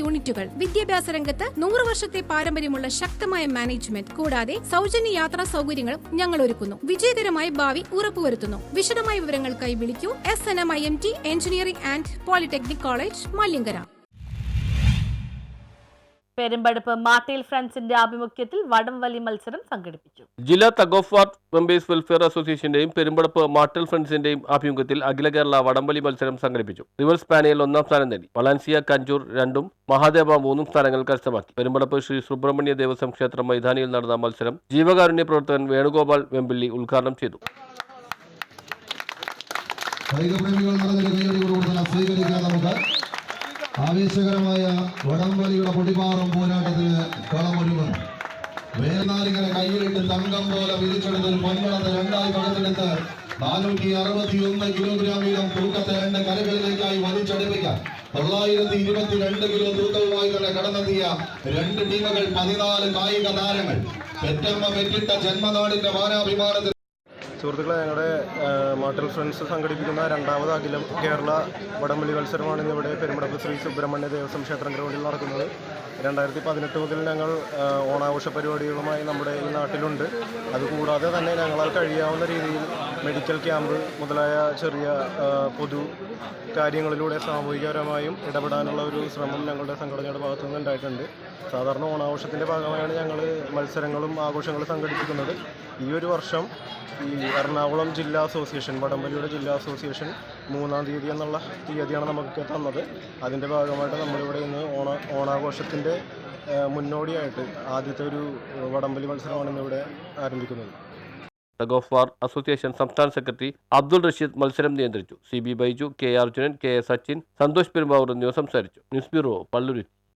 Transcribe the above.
യൂണിറ്റുകൾ. വിദ്യാഭ്യാസ രംഗത്ത് നൂറ് വർഷത്തെ പാരമ്പര്യമുള്ള ശക്തമായ മാനേജ്മെന്റ്. കൂടാതെ സൗജന്യ യാത്രാ സൗകര്യങ്ങളും ഞങ്ങൾ ഒരുക്കുന്നു വിജയകരമായ ഭാവി ഉറപ്പുവരുത്തുന്നു. വിശദമായ വിവരങ്ങൾക്കായി വിളിക്കൂ. S N M I M T engineering and polytechnic college Malyankara Perumbadappu മാട്ടയിൽ ഫ്രണ്ട്സിന്റെ ആഭിമുഖ്യത്തിൽ വടംവലി മത്സരം സംഘടിപ്പിച്ചു. ജില്ലാ tug of war members welfare അസോസിയേഷന്റെയും Perumpadappu Mattal ഫ്രണ്ട്സിന്റെയും ആഭിമുഖ്യത്തിൽ അഖില കേരള വടംവലി മത്സരം സംഘടിപ്പിച്ചു. റിവേഴ്സ് പാനയിൽ ഒന്നാം സ്ഥാനം നേടി. വളാൻസിയ കഞ്ചൂർ രണ്ടും മഹാദേവ മൂന്നും സ്ഥാനങ്ങൾ കരസ്ഥമാക്കി. പെരുമ്പടപ്പ് ശ്രീ സുബ്രഹ്മണ്യ ദേവസ്വം ക്ഷേത്രം മൈതാനിയിൽ നടന്ന മത്സരം ജീവകാരുണ്യ പ്രവർത്തകൻ വേണുഗോപാൽ വെമ്പിള്ളി ഉദ്ഘാടനം ചെയ്തു. കായികപ്രേമികൾ നിറഞ്ഞൊരു കൈയടിയോടുകൂടി തന്നെ സ്വീകരിക്കാൻ നമുക്ക് ആവേശകരമായ വടംവലിയുടെ പൊടിപാറും പോരാട്ടത്തിന് കളമൊരുങ്ങും. വേനാലിങ്ങനെ കയ്യിലിട്ട് തങ്കം പോലെ വിരിച്ചെടുത്ത് ഒരു പൊൻവളത്തെ രണ്ടായി പകർത്തെടുത്ത് നാനൂറ്റി അറുപത്തി ഒന്ന് കിലോഗ്രാം വീതം തൂക്കത്തെ രണ്ട് കരകളിലേക്കായി വലിച്ചെടുപ്പിക്കാം തൊള്ളായിരത്തി ഇരുപത്തിരണ്ട് കിലോ തൂക്കവുമായി തന്നെ കടന്നെത്തിയ രണ്ട് ടീമുകൾ പതിനാല് കായിക താരങ്ങൾ. പെറ്റമ്മ പെറ്റിട്ട ജന്മനാടിന്റെ മാനാഭിമാനത്തിൽ സുഹൃത്തുക്കളെ ഞങ്ങളുടെ മാട്ടൽ ഫ്രണ്ട്സ് സംഘടിപ്പിക്കുന്ന രണ്ടാമത് അഖിലം കേരള വടംവലി മത്സരമാണ് ഇന്നിവിടെ പെരുമ്പടപ്പ് ശ്രീ സുബ്രഹ്മണ്യ ദേവസ്വം ക്ഷേത്രം ഗ്രൗണ്ടിൽ നടക്കുന്നത്. രണ്ടായിരത്തി പതിനെട്ട് മുതൽ ഞങ്ങൾ ഓണാഘോഷ പരിപാടികളുമായി നമ്മുടെ ഈ നാട്ടിലുണ്ട്. അതുകൂടാതെ തന്നെ ഞങ്ങളാൽ കഴിയാവുന്ന രീതിയിൽ മെഡിക്കൽ ക്യാമ്പ് മുതലായ ചെറിയ പൊതു കാര്യങ്ങളിലൂടെ സാമൂഹികപരമായും ഇടപെടാനുള്ള ഒരു ശ്രമം ഞങ്ങളുടെ സംഘടനയുടെ ഭാഗത്തു നിന്ന് ഉണ്ടായിട്ടുണ്ട്. സാധാരണ ഓണാഘോഷത്തിന്റെ ഭാഗമായാണ് ഞങ്ങൾ മത്സരങ്ങളും ആഘോഷങ്ങളും സംഘടിപ്പിക്കുന്നത്. ഈ ഒരു വർഷം ഈ എറണാകുളം ജില്ലാ അസോസിയേഷൻ വടംവലിയുടെ ജില്ലാ അസോസിയേഷൻ മൂന്നാം തീയതി എന്നുള്ള തീയതിയാണ് നമുക്ക് തന്നത്. അതിന്റെ ഭാഗമായിട്ട് നമ്മളിവിടെ ഇന്ന് ഓണ ഓണാഘോഷത്തിന്റെ മുന്നോടിയായിട്ട് ആദ്യത്തെ ഒരു വടംവലി മത്സരമാണ് ഇന്നിവിടെ ആരംഭിക്കുന്നത്. തഗ് ഓഫ് വാർ അസോസിയേഷൻ സംസ്ഥാന സെക്രട്ടറി അബ്ദുൾ റഷീദ് മത്സരം നിയന്ത്രിച്ചു. C B Baiju K Arjunan K A Sachin Santhosh Perumbavoor എന്നിവർ സംസാരിച്ചു. News bureau Palluruthy.